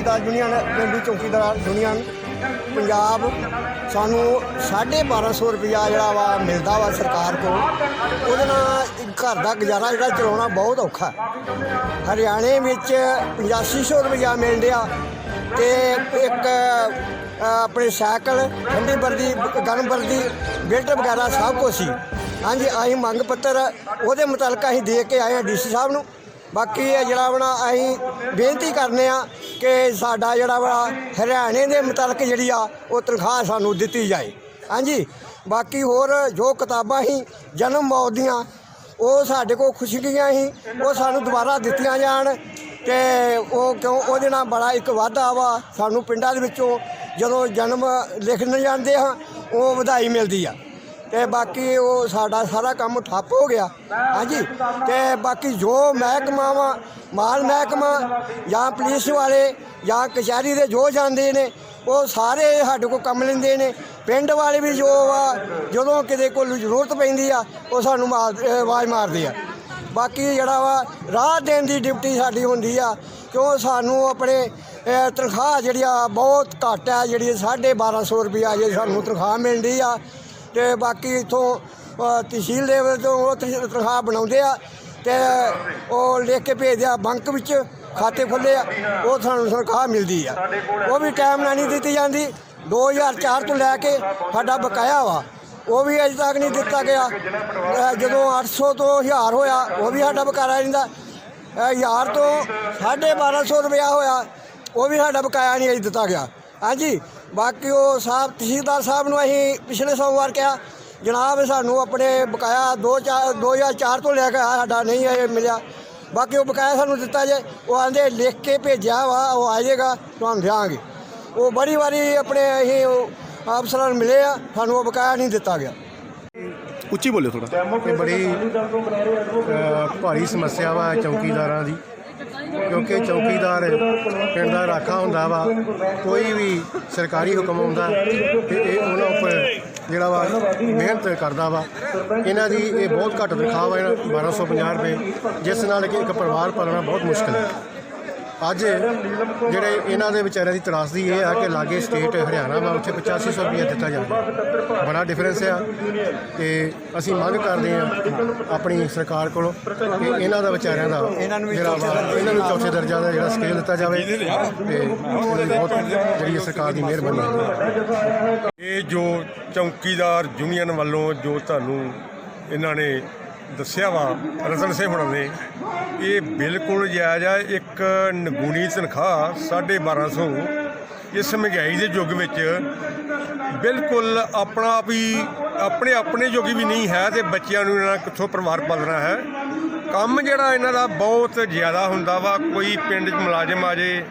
ਚੌਕੀਦਾਰ union, ਪਿੰਡੂ ਚੌਕੀਦਾਰ union, Punjab, ਸਾਨੂੰ 1250 ਰੁਪਇਆ ਜਿਹੜਾ ਵਾ ਮਿਲਦਾ ਵਾ ਸਰਕਾਰ ਕੋਲ। ਉਹਦੇ ਨਾਲ ਘਰ ਦਾ ਗੁਜ਼ਾਰਾ ਜਿਹੜਾ ਚਲਾਉਣਾ ਬਹੁਤ ਔਖਾ ਹਰਿਆਣੇ ਵਿੱਚ 8500 ਰੁਪਇਆ ਮਿਲ ਰਿਹਾ ਤੇ ਇੱਕ ਆਪਣੇ ਸਾਈਕਲ, ਠੰਡੀ ਵਰਦੀ, ਗਰਮ ਵਰਦੀ, ਬਿਲਟ ਵਗੈਰਾ ਸਭ ਕੁਛ ਸੀ। ਹਾਂਜੀ, ਅਸੀਂ ਮੰਗ ਪੱਤਰ ਉਹਦੇ ਮੁਤਲਕ ਅਸੀਂ ਦੇ ਕੇ ਆਏ ਹਾਂ ਡੀਸੀ ਸਾਹਿਬ ਨੂੰ। ਬਾਕੀ ਇਹ ਜਿਹੜਾ ਵਾ ਅਸੀਂ ਬੇਨਤੀ ਕਰਨੇ ਆ ਕਿ ਸਾਡਾ ਜਿਹੜਾ ਵਾ ਹਰਿਆਣੇ ਦੇ ਮੁਤਲਕ ਜਿਹੜੀ ਆ, ਉਹ ਤਨਖਾਹ ਸਾਨੂੰ ਦਿੱਤੀ ਜਾਏ। ਹਾਂਜੀ? ਬਾਕੀ ਹੋਰ ਜੋ ਕਿਤਾਬਾਂ ਸੀ, ਜਨਮ ਮੌਤ ਦੀਆਂ, ਉਹ ਸਾਡੇ ਕੋਲ ਖੁਸ਼ੀਆਂ ਹੀ ਉਹ ਸਾਨੂੰ ਦੁਬਾਰਾ ਦਿੱਤੀਆਂ ਜਾਣ ਤੇ ਉਹ ਕਿਉਂ, ਉਹਦੇ ਨਾਲ ਬੜਾ ਇੱਕ ਵਾਧਾ ਵਾ ਸਾਨੂੰ ਪਿੰਡਾਂ ਦੇ ਵਿੱਚੋਂ। ਜਦੋਂ ਜਨਮ ਲਿਖਣ ਜਾਂਦੇ ਹਾਂ, ਉਹ ਵਧਾਈ ਮਿਲਦੀ ਆ। ਤੇ ਬਾਕੀ ਉਹ ਸਾਡਾ ਸਾਰਾ ਕੰਮ ਠੱਪ ਹੋ ਗਿਆ। ਹਾਂਜੀ, ਤੇ ਬਾਕੀ ਜੋ ਮਹਿਕਮਾ ਵਾ, ਮਾਲ ਮਹਿਕਮਾ ਜਾਂ ਪੁਲਿਸ ਵਾਲੇ ਜਾਂ ਕਚਹਿਰੀ ਦੇ ਜੋ ਜਾਂਦੇ ਨੇ, ਉਹ ਸਾਰੇ ਸਾਡੇ ਕੋਲ ਕੰਮ ਲੈਂਦੇ ਨੇ। ਪਿੰਡ ਵਾਲੇ ਵੀ ਜੋ ਵਾ, ਜਦੋਂ ਕਿਤੇ ਕੋਈ ਜ਼ਰੂਰਤ ਪੈਂਦੀ ਆ, ਉਹ ਸਾਨੂੰ ਮਾਰ ਆਵਾਜ਼ ਮਾਰਦੇ ਆ। ਬਾਕੀ ਜਿਹੜਾ ਵਾ, ਰਾਹ ਦੇਣ ਦੀ ਡਿਊਟੀ ਸਾਡੀ ਹੁੰਦੀ ਆ, ਕਿਉਂ ਸਾਨੂੰ ਆਪਣੇ ਤਨਖਾਹ ਜਿਹੜੀ ਆ, ਬਹੁਤ ਘੱਟ ਆ, ਜਿਹੜੀ 1250 ਰੁਪਈਆ ਜੇ ਸਾਨੂੰ ਤਨਖਾਹ ਮਿਲਦੀ ਆ। ਤੇ ਬਾਕੀ ਇਥੋਂ ਤਹਿਸੀਲ ਲੈਵਲ ਤੋਂ ਉਹ ਤਨ- ਤਨਖਾਹ ਬਣਾਉਂਦੇ ਆ ਤੇ ਉਹ ਲਿਖ ਕੇ ਭੇਜਦੇ ਆ ਬੈਂਕ ਵਿੱਚ, ਖਾਤੇ ਖੁੱਲੇ ਆ, ਉਹ ਸਾਨੂੰ ਤਨਖਾਹ ਮਿਲਦੀ ਆ। ਉਹ ਵੀ ਟਾਈਮ ਨਾਲ ਨਹੀਂ ਦਿੱਤੀ ਜਾਂਦੀ। 2004 ਤੋਂ ਲੈ ਕੇ ਸਾਡਾ ਬਕਾਇਆ ਵਾ। ਉਹ ਵੀ ਅਜੇ ਤੱਕ ਨਹੀਂ ਦਿੱਤਾ ਗਿਆ। ਅਹ, ਜਦੋਂ 800 ਤੋਂ 1000 ਹੋਇਆ, ਉਹ ਵੀ ਸਾਡਾ ਬਕਾਇਆ ਰਹਿੰਦਾ ਅਹ, ਹਜ਼ਾਰ ਤੋਂ 1250 ਰੁਪਇਆ ਹੋਇਆ, ਉਹ ਵੀ ਸਾਡਾ ਬਕਾਇਆ ਨਹੀਂ ਅਜੇ ਦਿੱਤਾ ਗਿਆ। ਹਾਂਜੀ? ਬਾਕੀ ਉਹ ਸਾਹਿਬ ਤਹਿਸੀਲਦਾਰ ਸਾਹਿਬ ਨੂੰ ਅਸੀਂ ਪਿਛਲੇ ਸੋਮਵਾਰ ਕਿਹਾ ਜਨਾਬ ਸਾਨੂੰ ਆਪਣੇ ਬਕਾਇਆ 2 2004 ਤੋਂ ਲੈ ਕੇ ਆ ਸਾਡਾ ਨਹੀਂ ਇਹ ਮਿਲਿਆ। ਬਾਕੀ ਉਹ ਬਕਾਇਆ ਸਾਨੂੰ ਦਿੱਤਾ ਜੇ ਉਹ ਆਂਦੇ ਲਿਖ ਕੇ ਭੇਜਿਆ ਵਾ ਉਹ ਆ ਜਾਏਗਾ ਤੁਹਾਨੂੰ ਦਿਆਂਗੇ। ਉਹ ਬੜੀ ਵਾਰੀ ਆਪਣੇ ਅਸੀਂ ਉਹ ਅਫਸਰਾਂ ਨੂੰ ਮਿਲੇ ਆ ਸਾਨੂੰ ਉਹ ਬਕਾਇਆ ਨਹੀਂ ਦਿੱਤਾ ਗਿਆ। ਉੱਚੀ ਬੋਲਿਓ ਥੋੜਾ ਇਹ ਬੜੀ ਭਾਰੀ ਸਮੱਸਿਆ ਵਾ ਚੌਕੀਦਾਰਾਂ ਦੀ। ਕਿਉਂਕਿ ਚੌਕੀਦਾਰ ਪਿੰਡ ਦਾ ਰਾਖਾ ਹੁੰਦਾ ਵਾ, ਕੋਈ ਵੀ ਸਰਕਾਰੀ ਹੁਕਮ ਆਉਂਦਾ ਤੇ ਇਹ ਉਹਨਾਂ ਉੱਪਰ ਜਿਹੜਾ ਵਾ ਮਿਹਨਤ ਕਰਦਾ ਵਾ। ਇਹਨਾਂ ਦੀ ਇਹ ਬਹੁਤ ਘੱਟ ਤਨਖਾਹ ਵਾ ਇਹਨਾਂ 1250 ਰੁਪਏ, ਜਿਸ ਨਾਲ ਕਿ ਇੱਕ ਪਰਿਵਾਰ ਪਾਲਣਾ ਬਹੁਤ ਮੁਸ਼ਕਲ ਹੈ। ਅੱਜ ਜਿਹੜੇ ਇਹਨਾਂ ਦੇ ਵਿਚਾਰਿਆਂ ਦੀ ਤਰਾਸਦੀ ਇਹ ਆ ਕਿ ਲਾਗੇ ਸਟੇਟ ਹਰਿਆਣਾ ਵਾ ਉੱਥੇ 8500 ਰੁਪਏ ਦਿੱਤਾ ਜਾਂਦਾ ਬੜਾ ਡਿਫਰੈਂਸ ਆ। ਤੇ ਅਸੀਂ ਮੰਗ ਕਰਦੇ ਆ ਆਪਣੀ ਸਰਕਾਰ ਕੋਲੋਂ ਕਿ ਇਹਨਾਂ ਦਾ ਵਿਚਾਰਿਆਂ ਦਾ ਇਹਨਾਂ ਨੂੰ ਇਹਨਾਂ ਨੂੰ ਚੌਥੇ ਦਰਜਾ ਦਾ ਜਿਹੜਾ ਸਕੇਲ ਦਿੱਤਾ ਜਾਵੇ ਤੇ ਬਹੁਤ ਜਿਹੜੀ ਸਰਕਾਰ ਦੀ ਮਿਹਰਬਾਨੀ ਹੈ। ਇਹ ਜੋ ਚੌਕੀਦਾਰ ਯੂਨੀਅਨ ਵੱਲੋਂ ਜੋ ਤੁਹਾਨੂੰ ਇਹਨਾਂ ਨੇ ਦੱਸਿਆ ਵਾ, ਰਤਨ ਸਿੰਘ ਹੁਣਾਂ ਨੇ, ਇਹ ਬਿਲਕੁਲ ਜਾਇਜ਼ ਆ, ਇੱਕ ਨਗੂਣੀ ਤਨਖਾਹ 1250 ਇਸ ਮਹਿੰਗਾਈ ਦੇ ਯੁੱਗ ਵਿੱਚ ਬਿਲਕੁਲ ਆਪਣਾ ਆਪ ਹੀ, ਆਪਣੇ ਆਪਣੇ ਯੁੱਗ ਵੀ ਨਹੀਂ ਹੈ ਤੇ ਬੱਚਿਆਂ ਨੂੰ ਇਹਨਾਂ ਕਿੱਥੋਂ ਪਰਿਵਾਰ ਪਾਲਣਾ ਹੈ। ਕੰਮ ਜਿਹੜਾ ਇਹਨਾਂ ਦਾ ਬਹੁਤ ਜ਼ਿਆਦਾ ਹੁੰਦਾ ਵਾ, ਕੋਈ ਪਿੰਡ 'ਚ ਮੁਲਾਜ਼ਮ ਆ ਜੇ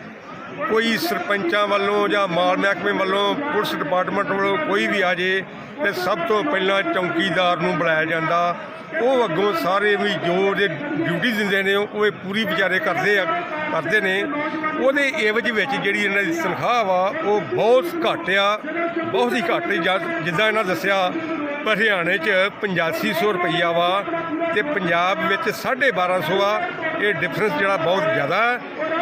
ਕੋਈ ਸਰਪੰਚਾਂ ਵੱਲੋਂ ਜਾਂ ਮਾਲ ਮਹਿਕਮੇ ਵੱਲੋਂ, ਪੁਲਿਸ ਡਿਪਾਰਟਮੈਂਟ ਵੱਲੋਂ ਕੋਈ ਵੀ ਆ ਜੇ, ਤੇ ਸਭ ਤੋਂ ਪਹਿਲਾਂ ਚੌਕੀਦਾਰ ਨੂੰ ਬੁਲਾਇਆ ਜਾਂਦਾ। ਉਹ ਅੱਗੋਂ ਸਾਰੇ ਵੀ ਜੋ ਦੇ ਡਿਊਟੀ ਦਿੰਦੇ ਨੇ, ਉਹ ਇਹ ਪੂਰੀ ਵਿਚਾਰੇ ਕਰਦੇ ਆ, ਕਰਦੇ ਨੇ। ਉਹਦੇ ਏਵਜ ਵਿੱਚ ਜਿਹੜੀ ਇਹਨਾਂ ਦੀ ਤਨਖਾਹ ਵਾ, ਉਹ ਬਹੁਤ ਘੱਟ ਆ, ਬਹੁਤ ਹੀ ਘੱਟ। ਜਦ- ਜਿੱਦਾਂ ਇਹਨਾਂ ਦੱਸਿਆ, ਹਰਿਆਣੇ 'ਚ 8500 ਰੁਪਈਆ ਵਾ, ਤੇ ਪੰਜਾਬ ਵਿੱਚ 1250 ਆ ਇਹ ਡਿਫਰੈਂਸ ਜਿਹੜਾ ਬਹੁਤ ਜ਼ਿਆਦਾ ਹੈ।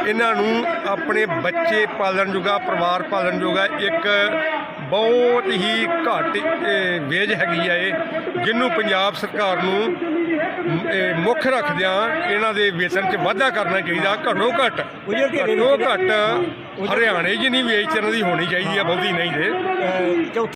ਇਹਨਾਂ ਨੂੰ ਆਪਣੇ ਬੱਚੇ ਪਾਲਣ ਜੋਗਾ ਪਰਿਵਾਰ ਪਾਲਣ ਜੋਗਾ ਇੱਕ ਬਹੁਤ ਹੀ ਘੱਟ ਵੇਜ ਹੈਗੀ ਆ ਇਹ ਜਿਹਨੂੰ ਪੰਜਾਬ ਸਰਕਾਰ ਨੂੰ ਮੁੱਖ ਰੱਖਦਿਆਂ ਇਹਨਾਂ ਦੇ ਵੇਤਨ 'ਚ ਵਾਧਾ ਕਰਨਾ ਚਾਹੀਦਾ ਘੱਟੋ ਘੱਟ। ਘੱਟੋ ਘੱਟ ਹਰਿਆਣੇ ਜਿੰਨੀ ਵੇਜ ਇਹਨਾਂ ਦੀ ਹੋਣੀ ਚਾਹੀਦੀ ਆ ਬਹੁਤੀ ਨਹੀਂ ਦੇ